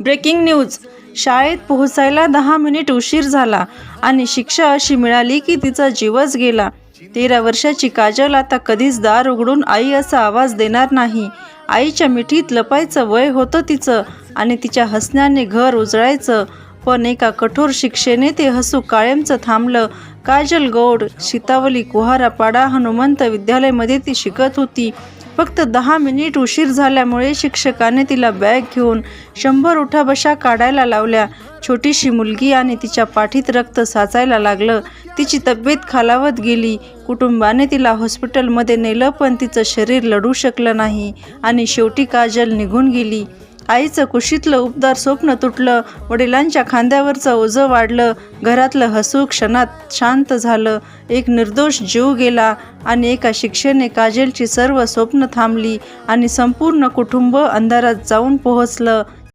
Breaking news. शाळेत पोहोचायला दहा मिनिट उशीर झाला आणि शिक्षा अशी मिळाली की तिचा जीवच गेला. तेरा वर्षाची काजल आता कधीच दार उघडून आई असा आवाज देणार नाही. आईच्या मिठीत लपायचं वय होतं तिचं आणि तिच्या हसण्याने घर उजळायचं. पण एका कठोर शिक्षेने ते हसू कायमचं थांबलं. काजल गौड सीतावली कुहारापाडा हनुमंत विद्यालयमध्ये ती शिकत होती. फक्त दहा मिनिट उशीर झाल्यामुळे शिक्षकाने तिला बॅग घेऊन शंभर उठाबशा काढायला लावल्या. छोटीशी मुलगी आणि तिच्या पाठीत रक्त साचायला लागलं. तिची तब्येत खालावत गेली. कुटुंबाने तिला हॉस्पिटलमध्ये नेलं पण तिचं शरीर लढू शकलं नाही आणि शेवटी काजल निघून गेली. आईचं कुशीतलं उबदार स्वप्न तुटलं वडिलांच्या खांद्यावरचं ओझं वाढलं घरातलं हसू क्षणात शांत झालं. एक निर्दोष जीव गेला आणि एका शिक्षेने काजलची सर्व स्वप्न थांबली आणि संपूर्ण कुटुंब अंधारात जाऊन पोहोचलं.